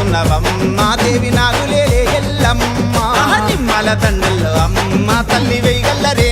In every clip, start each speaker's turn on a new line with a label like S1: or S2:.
S1: ఉన్నవమ్మ దేవి నాగులే ఎల్లమ్మ. నిమ్మల దండల్లో అమ్మ తల్లి వేయగల్లరే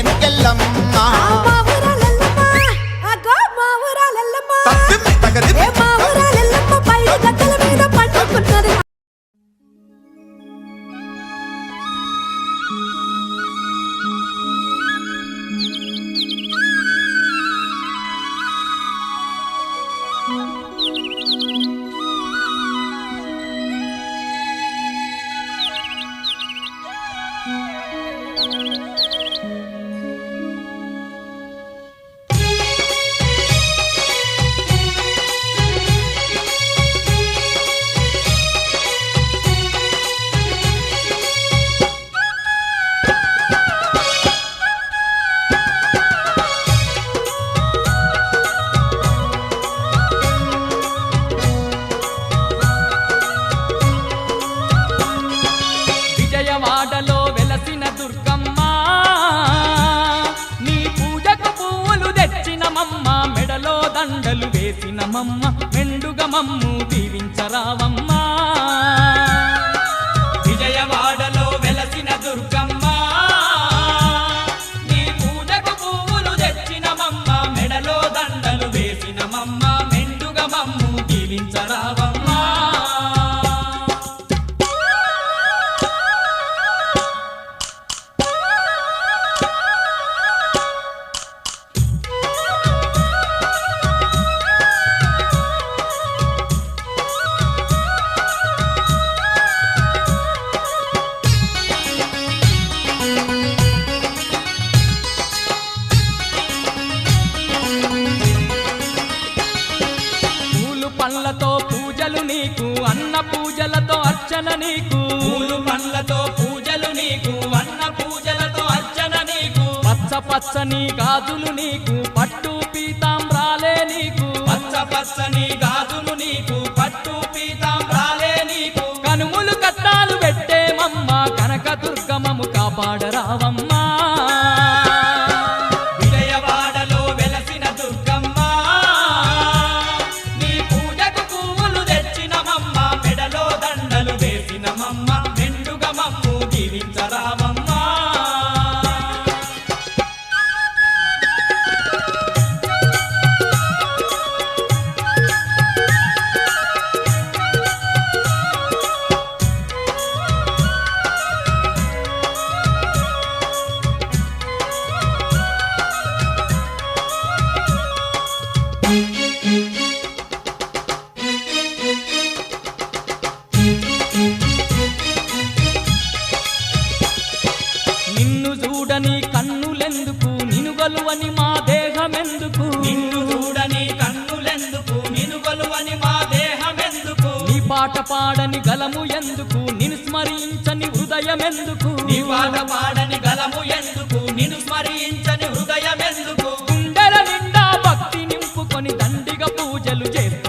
S1: పాట పాడని గలము ఎందుకు? నిన్ను స్మరించని హృదయమెందుకు?
S2: నీ పాట పాడని గలము ఎందుకు? నిన్ను స్మరించని హృదయమెందుకు?
S1: గుండెల నిండా భక్తి నింపుకొని దండిగా పూజలు
S2: చేస్తా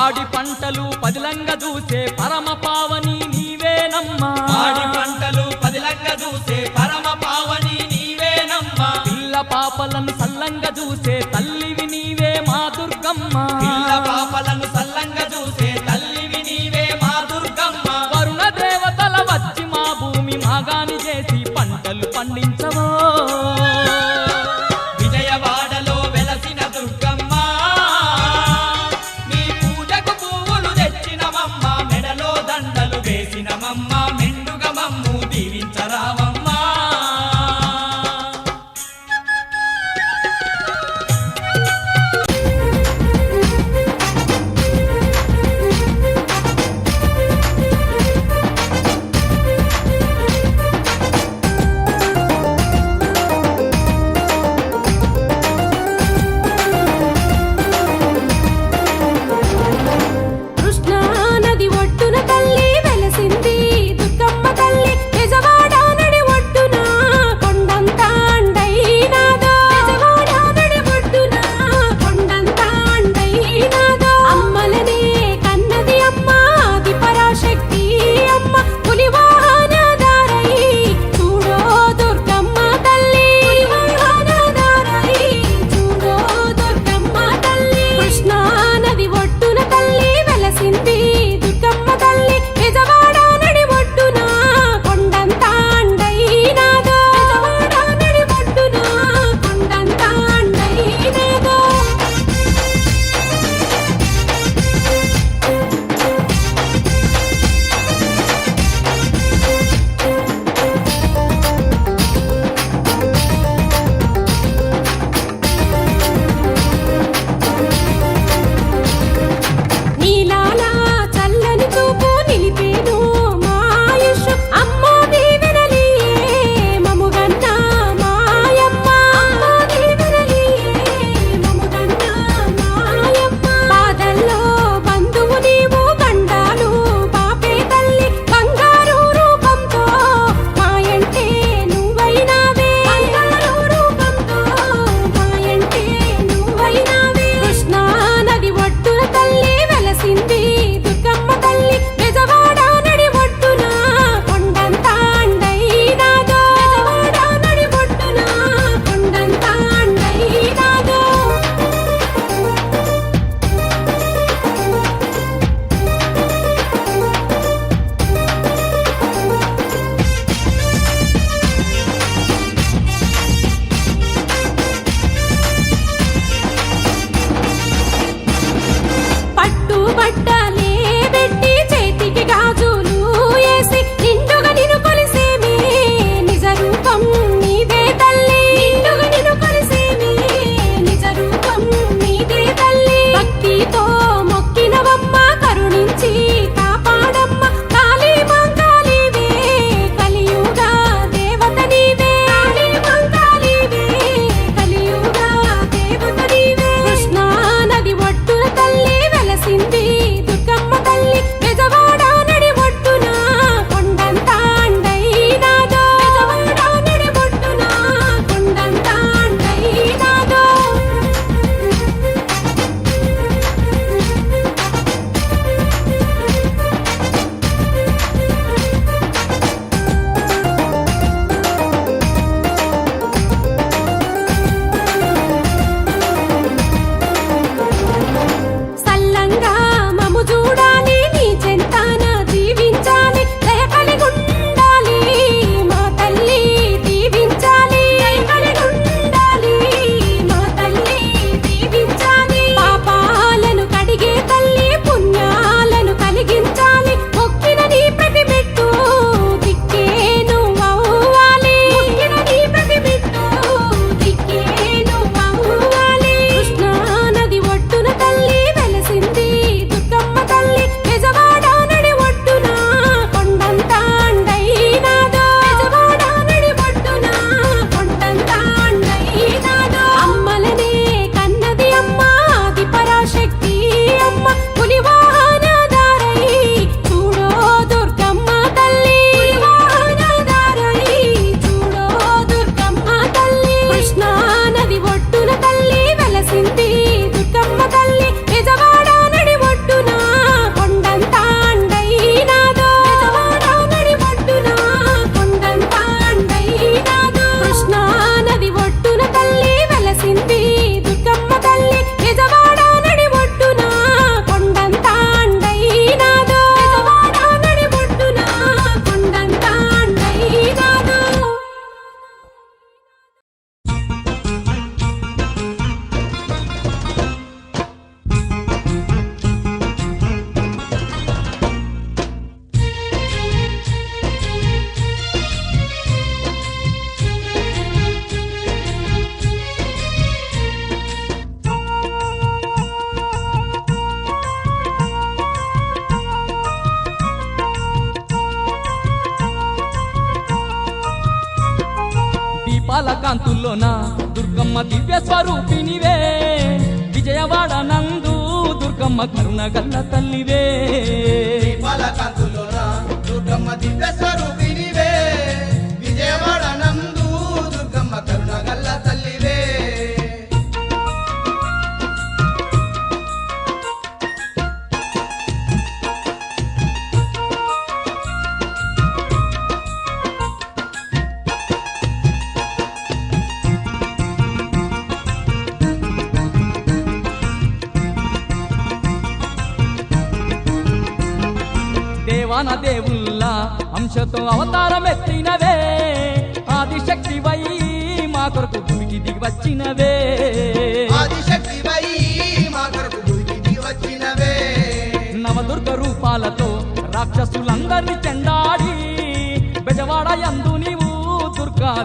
S1: పాడి పంటలు పదిలంగా దూసే పరమ పావని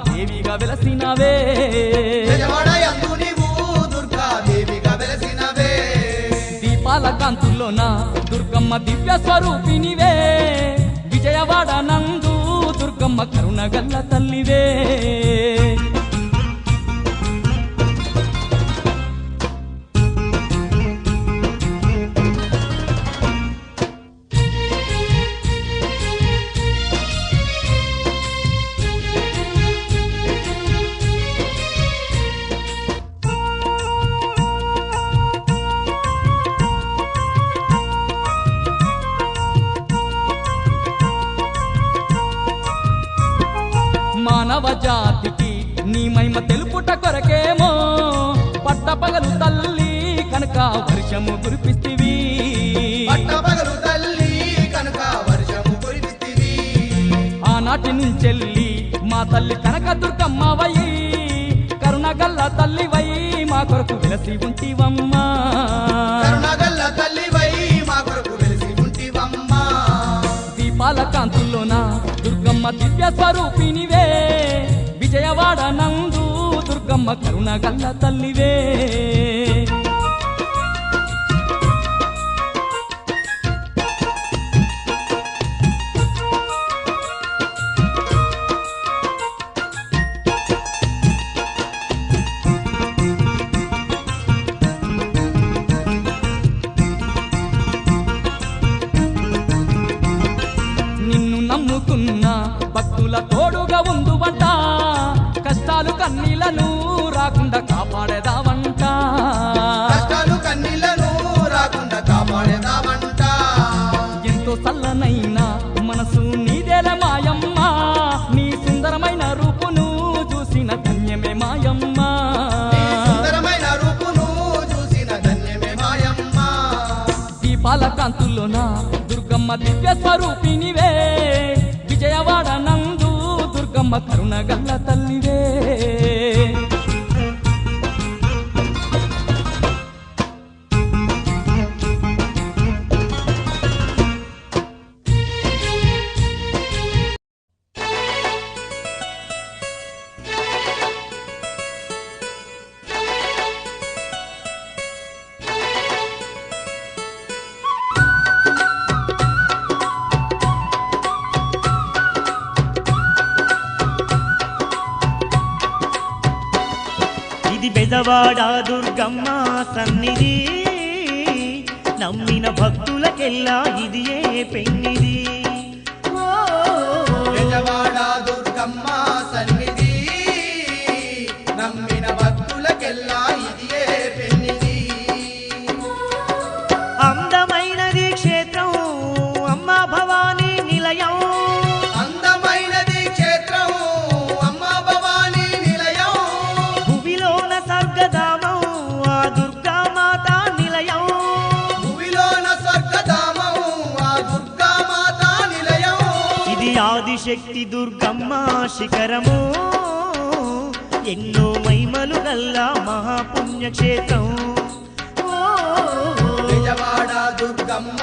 S1: దుర్గాదేవిగా వెలసినవే. దీపాల కాంతుల్లోన దుర్గమ్మ దివ్య స్వరూపినివే. విజయవాడ నందు దుర్గమ్మ కరుణ గల్ల తల్లివే. వర్షము కురిపిస్తివి.
S3: పట్టపగలు తల్లి కనుక వర్షము కురిపిస్తివి.
S1: ఆనాటి నుంచెల్లి మా తల్లి కనక దుర్గమ్మవయి కరుణగల్ల తల్లివై మా కొరకు వెలసి ఉంటివమ్మా.
S3: కరుణగల్ల తల్లివై మా కొరకు వెలిసి ఉంటివమ్మా.
S1: దీపాల కాంతుల్లోన దుర్గమ్మ దివ్య స్వరూపినివే. విజయవాడ నందు దుర్గమ్మ కరుణగల్ల తల్లివే. దివ్య స్వరూపినివే. విజయవాడ నందు దుర్గమ్మ కరుణగల్ల తల్లివే.
S4: ఇది బెజవాడ దుర్గమ్మ సన్నిధి. నమ్మిన భక్తులకెల్లా ఇది ఏ పెన్నిది? ఓ,
S3: బెజవాడ దుర్గమ్మ
S4: దుర్గమ్మ శిఖరము. ఎన్నో మహిమలు గల్ల మహాపుణ్యక్షేత్రం. ఓ,
S3: విజయవాడ దుర్గమ్మ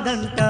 S4: కాదంట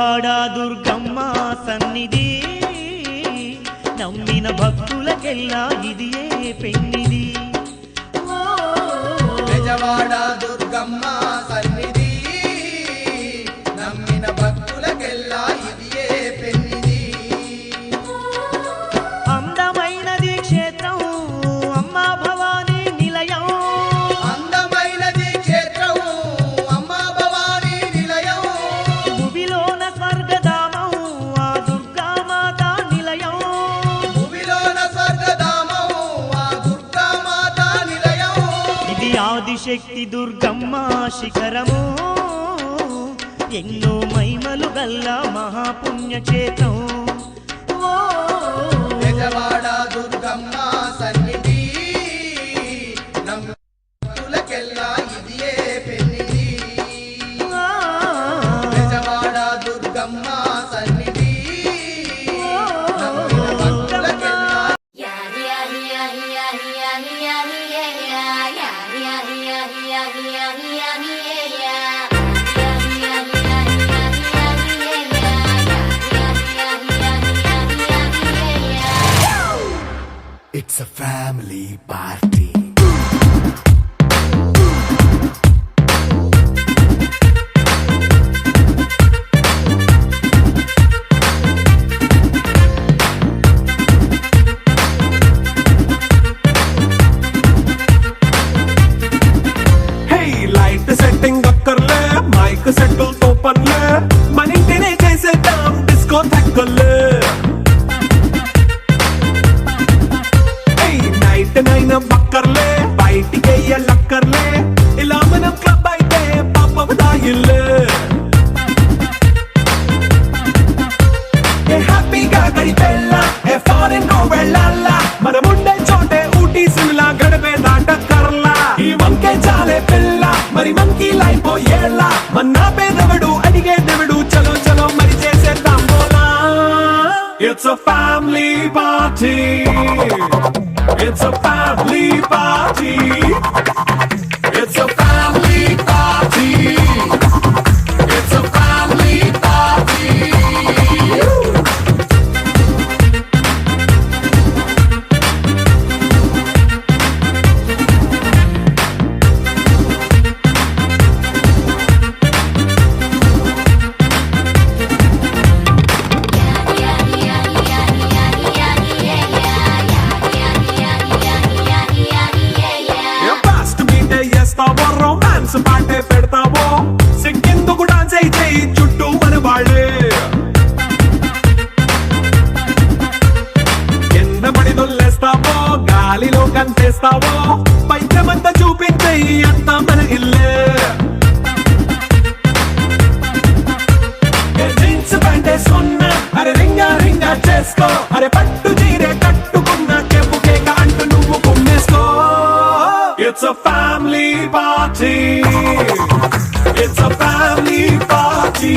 S4: విజయవాడ దుర్గమ్మ
S3: సన్నిధి. నమ్మిన భక్తులకెల్లా ఇదియే పెన్నిది?
S4: విజయవాడ దుర్గమ్మ సన్నిధి.
S3: కోటి దుర్గమ్మ
S4: శిఖరము. ఎన్నో మైమలు గల్ల మహాపుణ్యక్షేత్రం. ఓ
S3: దుర్గమ్మ
S5: a family body. వేసుకో. అరే పట్టు జీరే కట్టుకున్న కెంపు కేక అంటూ నువ్వు కుమ్మేసుకో. It's a family party it's a family party